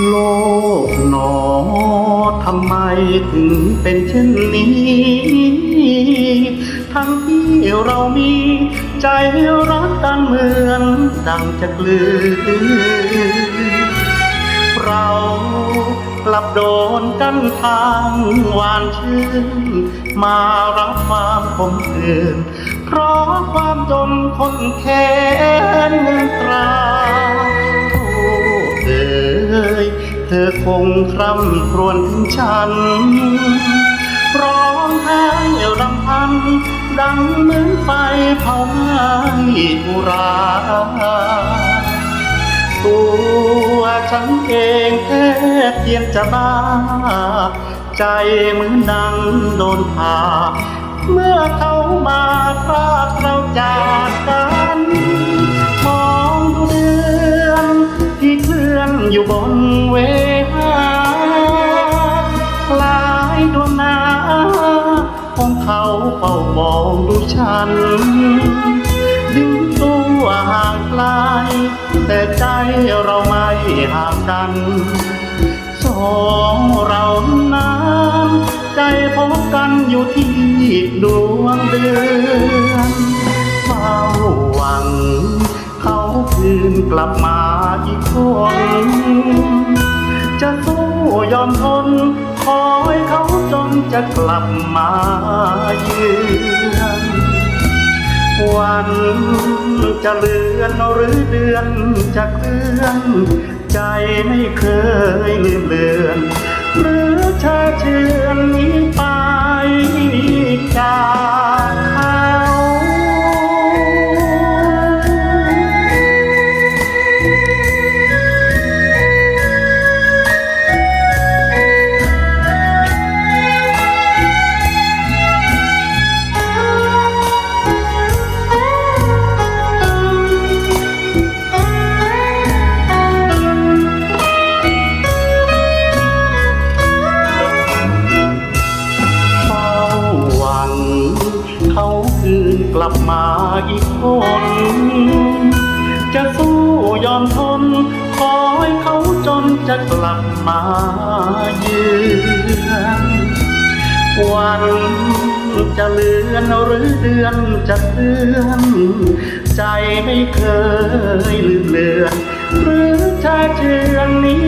โลกนอทำไมถึงเป็นเช่นนี้ ทั้งที่เรามีใจรักกันเหมือนดังจะกลืนเรากลับโดนกันทางหวานชื่น มารับความขมขื่นเพราะความจนคนแค้นตรา ธอคงคร่ำครวญถึงฉัน ร้องไห้รำพัน ดังเหมือนไฟเผาไหม้อุรา ตัวฉันเองแทบเพียงจะบ้า ใจเหมือนดังโดนผ่า เมื่อเขามาพรากเราจากกัน อยู่บนเวหาคล้ายดวงนาของเขาเฝ้ามองดูฉันดึงตัวห่างไกลแต่ใจเราไม่ห่างกัน สองเรานั้นใจพบกันอยู่ที่ดวงเดือนเฝ้าหวัง เขาคืนกลับมา จะสู้ยอมทน คอยเขาจนจะกลับมาเยือนวันจะเลื่อนหรือเดือนจะเคลื่อน ใจไม่เคยลืมเลือนหรือชาเชือน บมาอีกคน จะสู้ยอมทน คอยเขาจนจะกลับมาเยือนวันจะเลือนหรือเดือนจะเคลื่อนใจไม่เคยลืมเลือน หรือชาเชือนหนี้